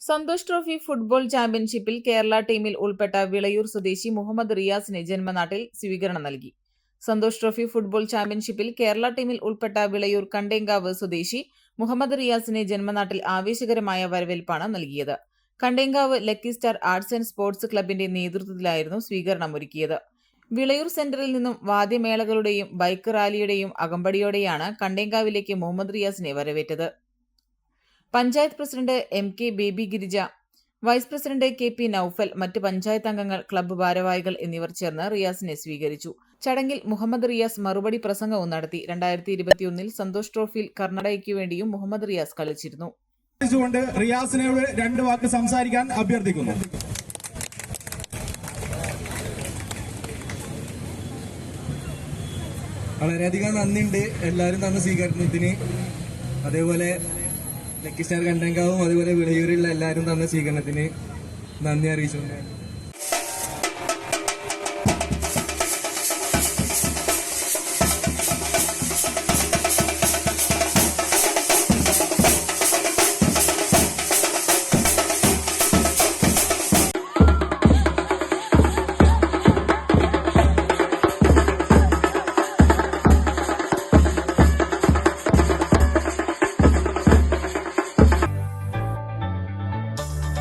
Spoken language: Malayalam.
സന്തോഷ് ട്രോഫി ഫുട്ബോൾ ചാമ്പ്യൻഷിപ്പിൽ കേരള ടീമിൽ ഉൾപ്പെട്ട വിളയൂർ സ്വദേശി മുഹമ്മദ് റിയാസിന് ജന്മനാട്ടിൽ സ്വീകരണം നൽകി. സന്തോഷ് ട്രോഫി ഫുട്ബോൾ ചാമ്പ്യൻഷിപ്പിൽ കേരള ടീമിൽ ഉൾപ്പെട്ട വിളയൂർ കണ്ടേങ്കാവ് സ്വദേശി മുഹമ്മദ് റിയാസിന് ജന്മനാട്ടിൽ ആവേശകരമായ വരവേൽപ്പാണ് നൽകിയത്. Kandenkavu lucky star arts and sports ക്ലബിന്റെ നേതൃത്വത്തിലായിരുന്നു സ്വീകരണം ഒരുക്കിയത് വിളയൂർ സെന്ററിൽ നിന്നും വാദ്യമേളകളുടെയും ബൈക്ക് റാലിയുടെയും അകമ്പടിയോടെയാണ് കണ്ടേങ്കാവിലേക്ക് മുഹമ്മദ് റിയാസിനെ വരവേറ്റത്. Panchayat president M K Baby Girija vice president K P Noufal മറ്റ് പഞ്ചായത്ത് അംഗങ്ങൾ ക്ലബ്ബ് ഭാരവാഹികൾ എന്നിവർ ചേർന്ന് റിയാസിനെ സ്വീകരിച്ചു. ചടങ്ങിൽ മുഹമ്മദ് റിയാസ് മറുപടി പ്രസംഗവും നടത്തി. രണ്ടായിരത്തി ഇരുപത്തിയൊന്നിൽ സന്തോഷ് ട്രോഫിയിൽ കർണാടകയ്ക്ക് വേണ്ടിയും മുഹമ്മദ് റിയാസ് കളിച്ചിരുന്നു. രണ്ട് വാക്ക് സംസാരിക്കാൻ അഭ്യർത്ഥിക്കുന്നു. വളരെയധികം നന്ദിയുണ്ട്. എല്ലാവരും തന്ന സ്വീകരണത്തിന്. അതേപോലെ ലക്കി സ്റ്റാർ കണ്ടങ്കാവും അതേപോലെ വിളയൂരിലുള്ള എല്ലാവരും തന്ന സ്വീകരണത്തിന് നന്ദി അറിയിച്ചു